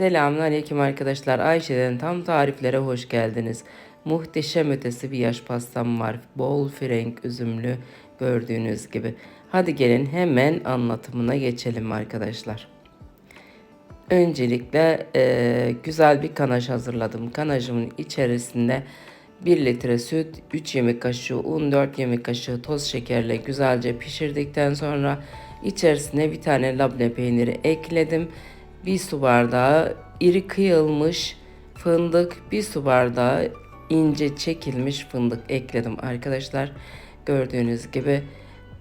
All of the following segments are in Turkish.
Selamünaleyküm arkadaşlar. Ayşe'den tam tariflere hoş geldiniz. Muhteşem ötesi bir yaş pastam var. Bol frenk üzümlü gördüğünüz gibi. Hadi gelin hemen anlatımına geçelim arkadaşlar. Öncelikle e, güzel bir kanaj hazırladım. Kanajımın içerisinde 1 litre süt, 3 yemek kaşığı un, 4 yemek kaşığı toz şekerle güzelce pişirdikten sonra içerisine bir tane labne peyniri ekledim. Bir su bardağı iri kıyılmış fındık, bir su bardağı ince çekilmiş fındık ekledim arkadaşlar. Gördüğünüz gibi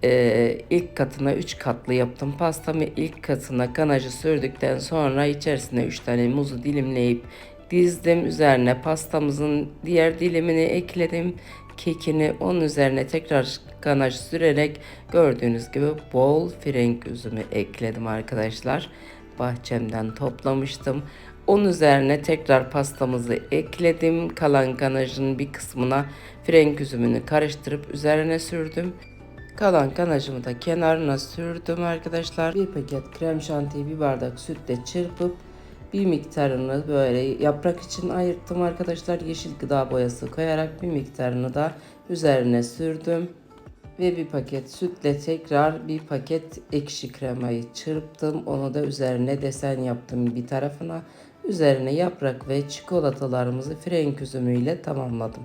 e, ilk katına 3 katlı yaptım. Pastamı ilk katına kanajı sürdükten sonra içerisine 3 tane muzu dilimleyip dizdim. Üzerine pastamızın diğer dilimini ekledim. Kekini onun üzerine tekrar kanaj sürerek gördüğünüz gibi bol frenk üzümü ekledim arkadaşlar. Bahçemden toplamıştım. Onun üzerine tekrar pastamızı ekledim. Kalan kanajın bir kısmına frenk üzümünü karıştırıp üzerine sürdüm. Kalan kanajımı da kenarına sürdüm arkadaşlar. Bir paket krem şantiyi bir bardak sütle çırpıp bir miktarını böyle yaprak için ayırttım arkadaşlar. Yeşil gıda boyası koyarak bir miktarını da üzerine sürdüm. Ve bir paket sütle tekrar bir paket ekşi kremayı çırptım. Onu da üzerine desen yaptım bir tarafına. Üzerine yaprak ve çikolatalarımızı frenk üzümüyle tamamladım.